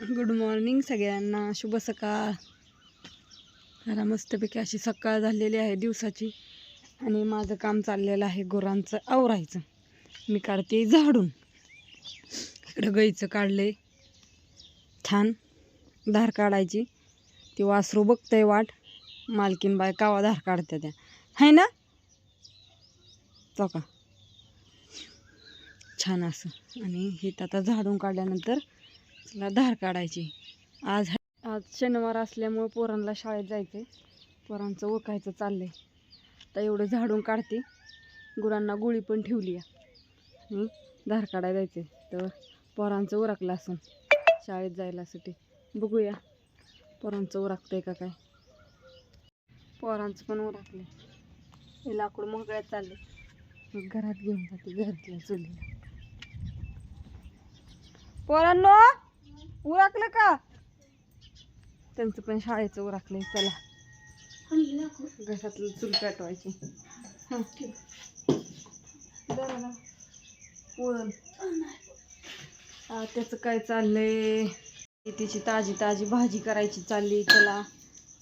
Good morning सगळ्यांना. शुभ सकाळ. जरा मस्तपैकी अशी सकाळ झालेली आहे दिवसाची. आणि माझं काम चाललेलं आहे गुरांचं आवरायचं. मी काढते झाडून. इकडं गाईचं काढले छान धार काढायची. ती वासरू बघतंय वाट. मालकीन बाय कावा धार काढत्या त्या. है ना? चौका. छान असं. आणि हे आता झाडून काढल्यानंतर चला धार काढायची. आज आज शनिवार असल्यामुळं पोरांना शाळेत जायचं आहे पोरांचं ओळखायचं चाललंय. आता एवढं झाडून काढते. गुरांना गोळी पण ठेवली आहे धार काढायला जायचं तर पोरांचं उरकलं असून शाळेत जायलासाठी बघूया. पोरांचं उरकतंय का काय? पोरांचं पण उरकलं हे लाकूड मोकळ्यात चालले मग घरात घेऊन जाते. घरातल्या चुलीला. पोरांनो! उरकलं का? त्यांचं पण शाळेचं उरकलंय चला. घरातलं चूल पेटवायची. हं. आ, त्याचं काय चाललंय? तिची ताजी ताजी भाजी करायची चालली चला.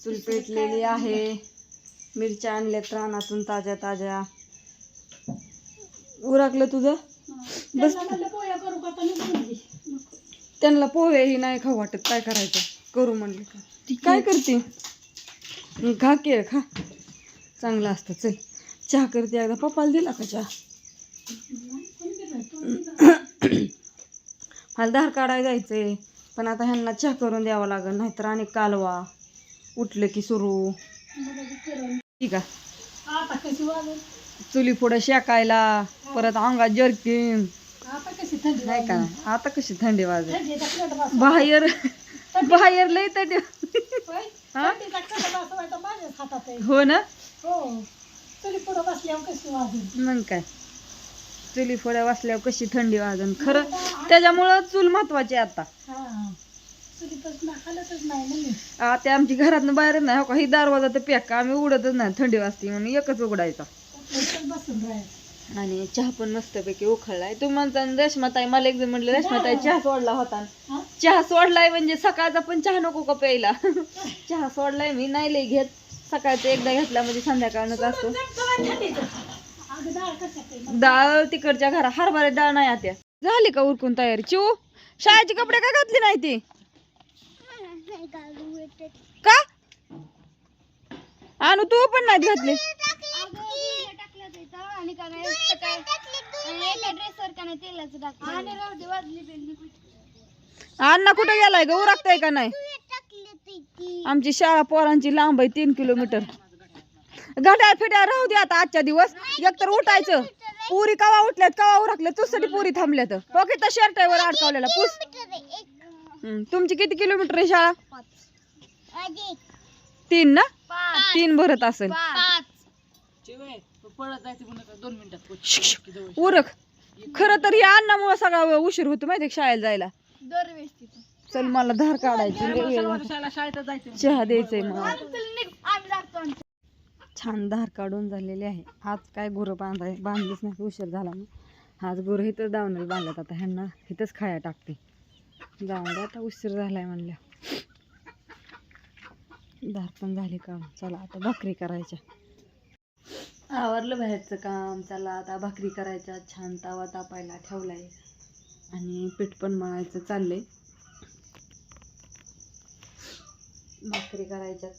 चूल पेटलेली आहे मिरच्या आणल्यात रानातून ताज्या ताज्या. उरकलं तुझं? बस त्यांना पोहे ही नाही खाऊ वाटत. काय करायचं? करू म्हणले का? ती काय करते? खा केळ खा. चांगलं असतं. चल. चहा करते एकदा. पप्पाला दिला का चहा? मला धार काढायला जायचंय. पण आता ह्यांना चहा करून द्यावा लागेल. नाहीतर आणि कालवा. उठलं की सुरू. ठीक आहे. चुली पुढं शेकायला. परत अंगात जर्किन. थंडी नाही का? आता कशी थंडी वाजत थंडीचा प्लेट बस बाहेर बाहेर लय थंडी हा? थंडीचा प्लेट बसवायचा माझ्याच हातात आहे. हो ना? हो. तुली पुढं बसल्यावर कशी वाजल? मग काय? चुली फोड्या वाचल्यावर कशी थंडी वाजन? खरं त्याच्यामुळं चूल महत्वाची आहे आता. हा. चुलीपासून हालतच नाही ना मी. आ, ते आमची घरातनं बाहेर नाही. हो का? ही दरवाजा तर पॅक आम्ही उघडतच नाही. थंडी वाजते म्हणून एकच उघडायचा. बसून राहायचं. आणि चहा पण मस्तपैकी उखळलाय. तू म्हणता रेशमाताई मला एकदा म्हटलं रेशमाताई चहा सोडला होता. हा? चहा सोडलाय म्हणजे सकाळचा पण चहा नको का प्यायला? चहा सोडलाय मी नाही लय घेत. सकाळचं एकदा घेतला म्हणजे संध्याकाळनच असतो. डाळ तिकडच्या घरा हरभरा डाळ नाही आत्या. झाली का उरकून तयारी? चिऊ शाळेचे कपडे का घातली नाही ती? का? आणू तू पण नाही घातली. अण्णा कुठे गेलाय ग? उरकताय का नाही? आमची शाळा पोरांची लांब आहे तीन किलोमीटर. घड्याळ फिड्याळ राहू दे आता आजच्या दिवस. एकतर उठायचं. पुरी कवा उठल्यात कवा उरकल्यात? तुझ्यासाठी पुरी थांबल्यात. पॉकेट शर्ट वर अडकावलेला. पुस. हम्म, तुमची किती किलोमीटर आहे शाळा? तीन ना? तीन भरत असेल. उरक. खर तर या अन्नामुळे सगळा उशीर होतो माहिती शाळेला जायला. चल मला धार काढायची. चहा द्यायचंय मला. छान धार काढून झालेली आहे. आज काय गुरं बांधाय बांधलीच नाही उशीर झाला मग आज गुरं इथं दावण्याला बांधल्यात आता. ह्यांना इथंच खाया टाकते. जाऊन आता उशीर झालाय म्हणल्या धार पण झाली काम चला आता भाकरी करायच्या. आवरलं बाहेरचं काम चला आता भाकरी करायच्या छान तावा तापायला ठेवलाय. आणि पीठ पण मळायचं चाललंय. भाकरी करायच्या.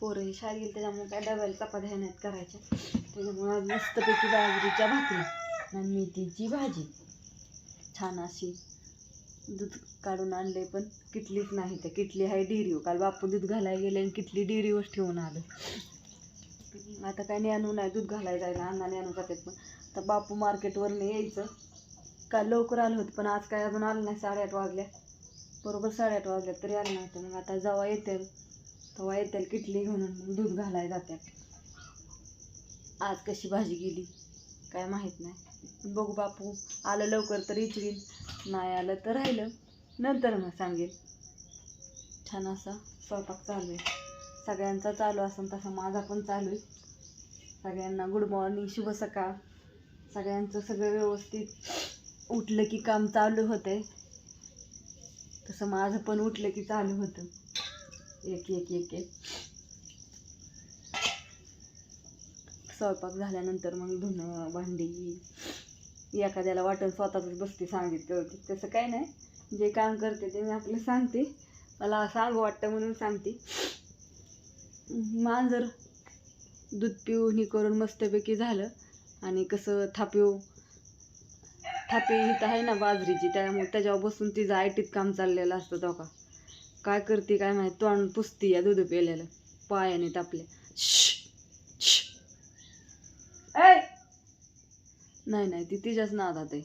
पोरं ही शाळेत गेली त्याच्यामुळे काय डब्याला चपात्या नाहीत करायच्या. त्याच्यामुळे आज मस्तपैकी बाजरीच्या भाकरी आणि मेथीची भाजी. छान अशी दूध काढून आणले पण किटलीच नाही तर किटली आहे डेरीव काल बापू दूध घालायला गेले आणि किटली डिरीवर ठेवून आलं. आता काय ज्ञानू नाही दूध घालायला जायला अण्णा आणू जातात पण. आता बापू मार्केटवरून यायचं. काल लवकर आलं होतं पण आज काय अजून आलं नाही साडेआठ वाजल्या बरोबर साडेआठ वाजल्या तरी आलं नव्हतं मग आता जेव्हा येतील तेव्हा येतील किटली घेऊन मग दूध घालायला जातात आज कशी भाजी गेली काय माहीत नाही. बघू बापू आलं लवकर तर इचवीन नाही आलं तर राहिलं. नंतर मग सांगेल. छान असा स्वयंपाक चालू आहे. सगळ्यांचा चालू असेल तसा माझा पण चालू आहे. सगळ्यांना गुड मॉर्निंग शुभ सकाळ. सगळ्यांचं सगळं व्यवस्थित. उठलं की काम चालू होते तसं माझं पण उठलं की चालू होतं. एक एक एक एक. स्वयंपाक झाल्यानंतर मग धुणं भांडी एखाद्याला वाटण स्वतःच बसते सांगितलं होती. तसं काय नाही. जे काम करते ते मी आपलं सांगते. मला सांगू वाटतं म्हणून सांगते. मांजर दूध पिऊन हे करून मस्तपैकी झालं. आणि कसं थापिव थापी इथं आहे ना बाजरीची त्यामुळे त्याच्यावर बसून तिचं आयटीत काम चाललेलं असतं तेव्हा काय करते काय माहिती तोंड पुसती या दूध पेलेलं पायाने तापल्या! नाही नाही ती तिच्याच नादात आहे.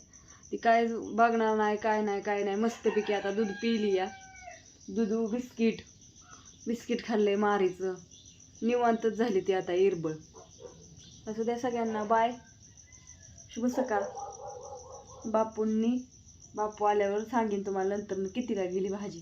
ती काय बघणार नाही काय नाही काय नाही मस्तपैकी आता दूध पिली या. दूध बिस्किट बिस्किट खाल्ले मारीचं. निवांतच झाली ती आता इरबळ. असं द्या सगळ्यांना बाय. शुभ सकाळ. बापूंनी बापू आल्यावर सांगेन तुम्हाला नंतर कितीला गेली भाजी.